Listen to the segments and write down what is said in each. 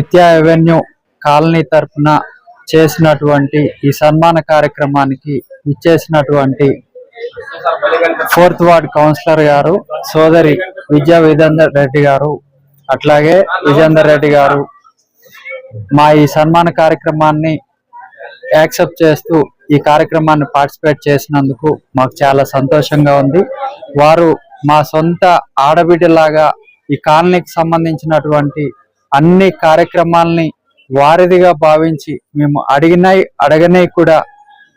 నిత్య avenue colony తరఫున చేసినటువంటి ఈ సన్మాన కార్యక్రమానికి ఇచ్చేసినటువంటి ఫోర్త్ వార్డ్ కౌన్సిలర్ గారు సోదరి విద్యా విజేందర్ రెడ్డి గారు అట్లాగే విజేందర్ రెడ్డి గారు మా ఈ సన్మాన కార్యక్రమాన్ని యాక్సెప్ట్ చేస్తూ ఈ కార్యక్రమాన్ని పార్టిసిపేట్ చేసినందుకు మాకు చాలా సంతోషంగా ఉంది. వారు మా సొంత ఆడబిడ్డలాగా ఈ కాలనీకి సంబంధించినటువంటి అన్ని కార్యక్రమాల్ని వారిదిగా భావించి మేము అడిగినాయి అడగనే కూడా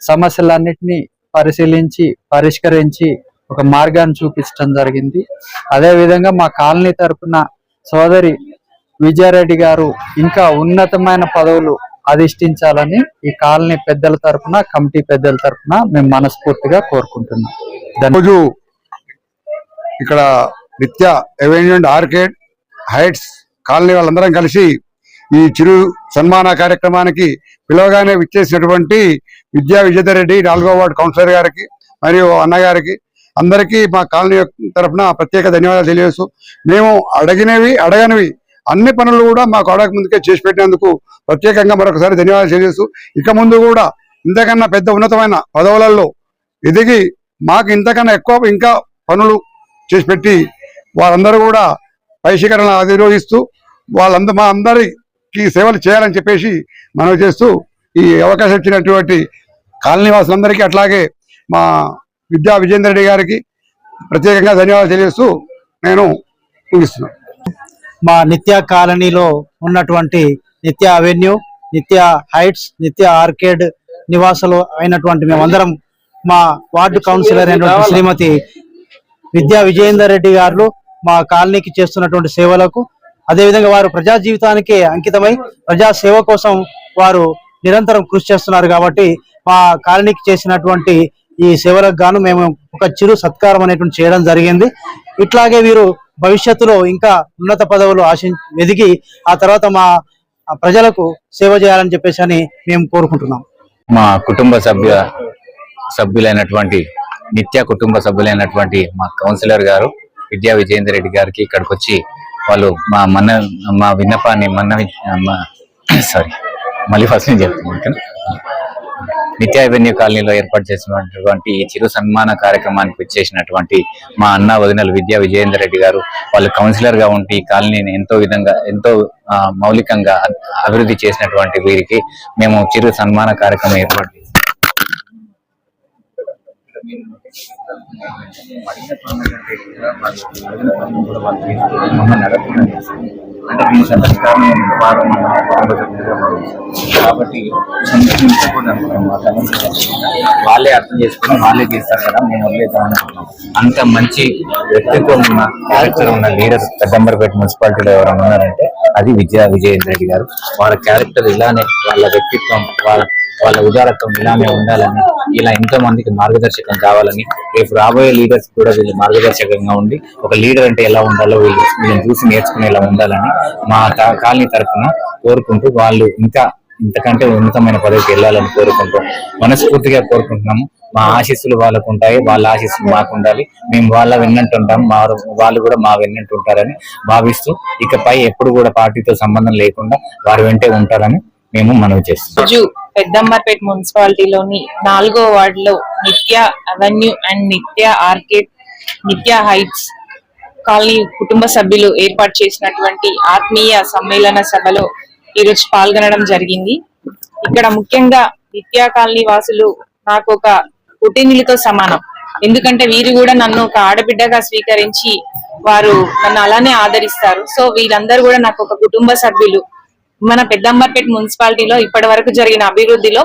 సమస్యలన్నిటినీ పరిశీలించి పరిష్కరించి ఒక మార్గాన్ని చూపించడం జరిగింది. అదే విధంగా మా కాలనీ తరపున సోదరి విజయారెడ్డి గారు ఇంకా ఉన్నతమైన పదవులు అధిష్ఠించాలని ఈ కాలనీ పెద్దల తరపున కమిటీ పెద్దల తరపున మేము మనస్ఫూర్తిగా కోరుకుంటున్నాం. రోజు ఇక్కడ Nitya avenue and arcade heights colony వాళ్ళందరం కలిసి ఈ చిరు సన్మాన కార్యక్రమానికి పిలవగానే విచ్చేసినటువంటి విద్యా విజేందర్ రెడ్డి నాలుగో వార్డు కౌన్సిలర్ గారికి మరియు అన్నగారికి అందరికీ మా కాలనీ తరఫున ప్రత్యేక ధన్యవాదాలు తెలియజేస్తూ మేము అడిగినవి అడగనివి అన్ని పనులు కూడా మాకు అడగక ముందుకే చేసి పెట్టినందుకు ప్రత్యేకంగా మరొకసారి ధన్యవాదాలు తెలియజేస్తూ ఇక ముందు కూడా ఇంతకన్నా పెద్ద ఉన్నతమైన పదవులలో ఎదిగి మాకు ఇంతకన్నా ఎక్కువ ఇంకా పనులు చేసి పెట్టి వారందరూ కూడా పైశీకరణ అధిరోహిస్తూ వాళ్ళందరూ మా అందరికి సేవలు చేయాలని చెప్పేసి మనం చేస్తూ ఈ అవకాశం ఇచ్చినటువంటి కాలనీ వాసులందరికీ అట్లాగే మా విద్యా విజేందర్ రెడ్డి గారికి ప్రత్యేకంగా ధన్యవాదాలు తెలియజేస్తూ నేను ముగిస్తున్నాను మా నిత్య కాలనీలో ఉన్నటువంటి నిత్య అవెన్యూ నిత్య హైట్స్ నిత్య ఆర్కేడ్ నివాసులు అయినటువంటి మేమందరం మా వార్డు కౌన్సిలర్ అయినటువంటి శ్రీమతి విద్యా విజయేందర్ రెడ్డి గారు మా కాలనీకి చేస్తున్నటువంటి సేవలకు అదేవిధంగా వారు ప్రజా జీవితానికి అంకితమై ప్రజా సేవ కోసం వారు నిరంతరం కృషి చేస్తున్నారు కాబట్టి మా కాలనీకి చేసినటువంటి ఈ సేవలకు గాను మేము ఒక చిరు సత్కారం అనేటువంటి చేయడం జరిగింది. ఇట్లాగే వీరు భవిష్యత్తులో ఇంకా ఉన్నత పదవులు ఆశి ఎదిగి ఆ తర్వాత మా ప్రజలకు సేవ చేయాలని చెప్పేసి అని మేము కోరుకుంటున్నాం. మా కుటుంబ సభ్య సభ్యులైనటువంటి నిత్య కుటుంబ సభ్యులైనటువంటి మా కౌన్సిలర్ గారు విద్యా విజయేందర్ రెడ్డి గారికి ఇక్కడికి వచ్చి వాళ్ళు మా మన మా విన్నపాన్ని మన్న సారీ మళ్ళీ ఫస్ట్ నేను చెప్తున్నాను ఓకేనా? నిత్య అవెన్యూ కాలనీలో ఏర్పాటు చేసినటువంటి ఈ చిరు సన్మాన కార్యక్రమానికి వచ్చేసినటువంటి మా అన్న వదినలు విద్యా విజయేందర్ రెడ్డి గారు వాళ్ళు కౌన్సిలర్గా ఉండి ఈ కాలనీని ఎంతో విధంగా ఎంతో మౌలికంగా అభివృద్ధి చేసినటువంటి వీరికి మేము చిరు సన్మాన కార్యక్రమం ఏర్పాటు అంటే దీని కాబట్టి వాళ్ళే అర్థం చేసుకుని వాళ్ళే చేస్తారు కదా మేము వదిలేద్దాం అంత మంచి వ్యక్తిత్వం ఉన్న క్యారెక్టర్ ఉన్న లీడర్ పెద్దంబరపేట మున్సిపాలిటీలో ఎవరైనా ఉన్నారంటే అది విజయ విజయేంద్ర రెడ్డి గారు. వాళ్ళ క్యారెక్టర్ ఇలానే వాళ్ళ వ్యక్తిత్వం వాళ్ళ వాళ్ళ ఉదారత్వం ఇలానే ఉండాలని ఇలా ఎంతో మందికి మార్గదర్శకం కావాలని రేపు రాబోయే లీడర్స్ కూడా వీళ్ళు మార్గదర్శకంగా ఉండి ఒక లీడర్ అంటే ఎలా ఉండాలో వీళ్ళు వీళ్ళని చూసి నేర్చుకునేలా ఉండాలని మా కాలనీ తరఫున కోరుకుంటూ వాళ్ళు ఇంకా ఇంతకంటే ఉన్నతమైన పదవికి వెళ్ళాలని కోరుకుంటాం మనస్ఫూర్తిగా కోరుకుంటున్నాము. మా ఆశీస్సులు వాళ్ళకు ఉంటాయి వాళ్ళ ఆశీస్సులు మాకు ఉండాలి. మేము వాళ్ళ వెన్నంటుంటాం మా వాళ్ళు కూడా మా వెన్నంటుంటారని భావిస్తూ ఇకపై ఎప్పుడు కూడా పార్టీతో సంబంధం లేకుండా వారి వెంటే ఉంటారని మేము మనవి చేస్తాం పెద్దమ్మపేట మున్సిపాలిటీలోని నాలుగో వార్డులో Nitya avenue and Nitya arcade Nitya heights colony కుటుంబ సభ్యులు ఏర్పాటు చేసినటువంటి ఆత్మీయ సమ్మేళన సభలో ఈరోజు పాల్గొనడం జరిగింది. ఇక్కడ ముఖ్యంగా నిత్య కాలనీ వాసులు నాకు ఒక పుట్టినిలతో సమానం. ఎందుకంటే వీరు కూడా నన్ను ఒక ఆడబిడ్డగా స్వీకరించి వారు నన్ను అలానే ఆదరిస్తారు. సో వీళ్ళందరూ కూడా నాకు ఒక కుటుంబ సభ్యులు. మన పెద్దంబర్పేట మున్సిపాలిటీలో ఇప్పటి వరకు జరిగిన అభివృద్ధిలో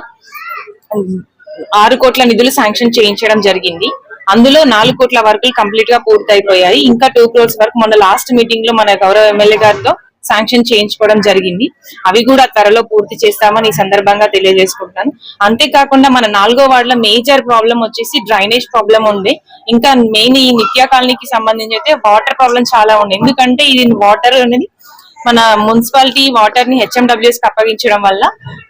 ఆరు కోట్ల నిధులు శాంక్షన్ చేయించడం జరిగింది. అందులో నాలుగు కోట్ల వర్కులు కంప్లీట్గా పూర్తయిపోయాయి. ఇంకా టూ క్రోర్స్ వరకు మొన్న లాస్ట్ మీటింగ్లో మన గౌరవ ఎమ్మెల్యే గారితో శాంక్షన్ చేయించుకోవడం జరిగింది. అవి కూడా త్వరలో పూర్తి చేస్తామని ఈ సందర్భంగా తెలియజేసుకుంటున్నాను అంతేకాకుండా మన నాలుగో వార్డులో మేజర్ ప్రాబ్లం వచ్చేసి డ్రైనేజ్ ప్రాబ్లం ఉంది. ఇంకా మెయిన్ ఈ నిత్య కాలనీకి సంబంధించి అయితే వాటర్ ప్రాబ్లం చాలా ఉంది. ఎందుకంటే ఇది వాటర్ అనేది మన మున్సిపాలిటీ వాటర్ని హెచ్ఎండబ్ల్యూఎస్కి అప్పగించడం వల్ల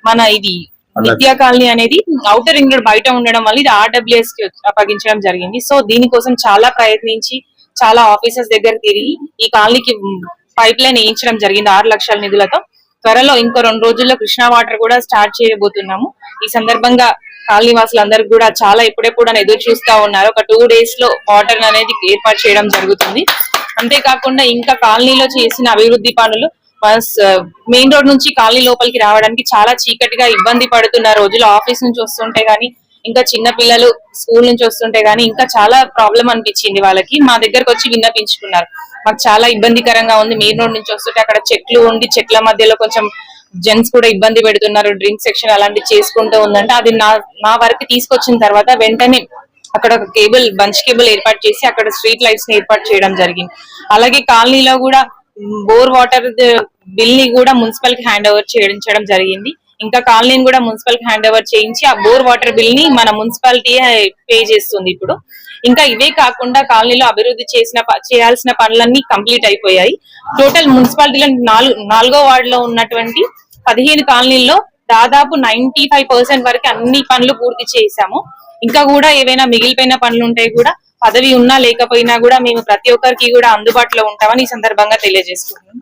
మన ఇది నిత్య కాలనీ అనేది అవుటర్ రింగ్ రోడ్ బయట ఉండడం వల్ల ఇది ఆర్డబ్ల్యూఎస్కి అప్పగించడం జరిగింది. సో దీనికోసం చాలా ప్రయత్నించి చాలా ఆఫీసర్స్ దగ్గర తిరిగి ఈ కాలనీకి పైప్ లైన్ వేయించడం జరిగింది ఆరు లక్షల నిధులతో. త్వరలో ఇంకో రెండు రోజుల్లో కృష్ణా వాటర్ కూడా స్టార్ట్ చేయబోతున్నాము. ఈ సందర్భంగా కాలనీ వాసులందరూ కూడా చాలా ఎప్పుడెప్పుడు అని ఎదురు చూస్తా ఉన్నారు. ఒక టూ డేస్లో వాటర్ అనేది ఏర్పాటు చేయడం జరుగుతుంది. అంతేకాకుండా ఇంకా కాలనీలో చేసిన అభివృద్ధి పనులు మెయిన్ రోడ్ నుంచి కాలనీ లోపలికి రావడానికి చాలా చీకటిగా ఇబ్బంది పడుతున్న రోజులు ఆఫీస్ నుంచి వస్తుంటే గానీ ఇంకా చిన్న పిల్లలు స్కూల్ నుంచి వస్తుంటే గానీ ఇంకా చాలా ప్రాబ్లం అనిపించింది వాళ్ళకి. మా దగ్గరకు వచ్చి విన్నపించుకున్నారు. మాకు చాలా ఇబ్బందికరంగా ఉంది. మెయిన్ రోడ్ నుంచి వస్తుంటే అక్కడ చెట్లు ఉండి చెట్ల మధ్యలో కొంచెం జెంట్స్ కూడా ఇబ్బంది పెడుతున్నారు డ్రింక్ సెక్షన్ అలాంటివి చేసుకుంటూ ఉందంటే అది నా నా వరకు తీసుకొచ్చిన తర్వాత వెంటనే అక్కడ ఒక కేబుల్ బంచ్ కేబుల్ ఏర్పాటు చేసి అక్కడ స్ట్రీట్ లైట్స్ని ఏర్పాటు చేయడం జరిగింది. అలాగే కాలనీలో కూడా బోర్ వాటర్ బిల్ని కూడా మున్సిపల్కి హ్యాండ్ ఓవర్ చేయించడం జరిగింది. ఇంకా కాలనీని కూడా మున్సిపల్కి హ్యాండ్ ఓవర్ చేయించి ఆ బోర్ వాటర్ బిల్ని మన మున్సిపాలిటీ పే చేస్తుంది ఇప్పుడు. ఇంకా ఇవే కాకుండా కాలనీలో అభివృద్ధి చేసిన ప- చేయాల్సిన పనులన్నీ కంప్లీట్ అయిపోయాయి. టోటల్ మున్సిపాలిటీలో నాలుగు నాలుగో వార్డ్లో ఉన్నటువంటి పదిహేను కాలనీల్లో దాదాపు నైన్టీ ఫైవ్ పర్సెంట్ వరకు అన్ని పనులు పూర్తి చేశాము. ఇంకా కూడా ఏవైనా మిగిలిపోయిన పనులు ఉంటే కూడా పదవి ఉన్నా లేకపోయినా కూడా మేము ప్రతి ఒక్కరికి కూడా అందుబాటులో ఉంటామని ఈ సందర్భంగా తెలియజేస్తున్నాం